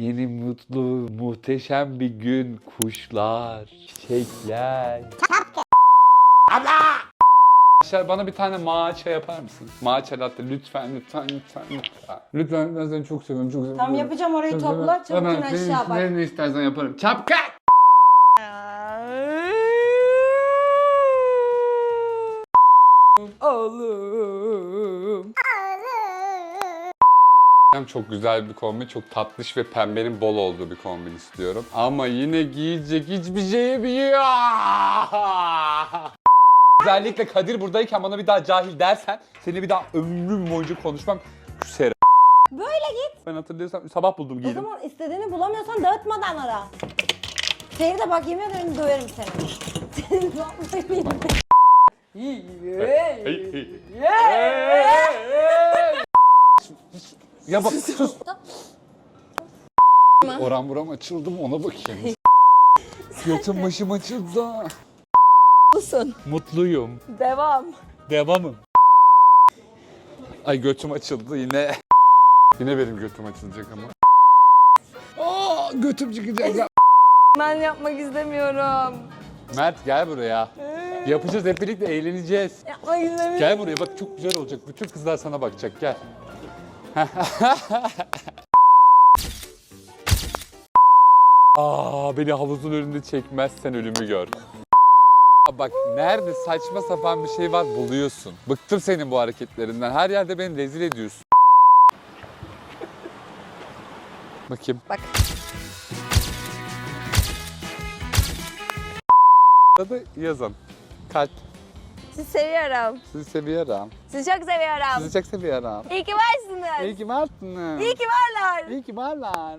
Yeni mutlu, muhteşem bir gün. Kuşlar, çiçekler. Abla! Arkadaşlar bana bir tane matcha yapar mısın? Matcha latte lütfen lütfen lütfen lütfen. Lütfen ben seni çok seviyorum çok seviyorum. Tam yapacağım orayı topla çabuk in aşağı bak. Ne, ne istersen yaparım. Çapka! Oğlum. Ben çok güzel bir kombin, çok tatlış ve pembenin bol olduğu bir kombin istiyorum. Ama yine giyecek hiçbir şeyim yok. Özellikle Kadir buradayken bana bir daha cahil dersen seni bir daha ömrüm boyunca konuşmam küserim. Böyle git. Ben hatırlıyorsam sabah buldum O giydim. zaman istediğini bulamıyorsan dağıtmadan ara. Seni de bak yemin ederim döverim seni. Senin vallahi Ya bak sus. Oram buram açıldı mı ona bakayım. Götüm başım açıldı. Mutlusun. Mutluyum. Devam. Devamım. Ay götüm açıldı yine. Yine benim götüm açılacak ama. Aa, götüm çıkacak ya. Ben yapmak istemiyorum. Mert gel buraya. Yapacağız hep birlikte eğleneceğiz. Yapmak istemiyorum. Gel buraya bak çok güzel olacak. Bütün kızlar sana bakacak gel. Aa beni havuzun önünde çekmezsen ölümü gör. Bak nerede saçma sapan bir şey var buluyorsun. Bıktım senin bu hareketlerinden. Her yerde beni rezil ediyorsun. Bakayım. Bak. Burada yazın. Kalp. Sizi seviyorum. Sizi seviyorum. Sizi çok seviyorum. Sizi çok seviyorum. İyi ki varsınız. İyi ki varsınız. İyi ki varlar. İyi ki varlar.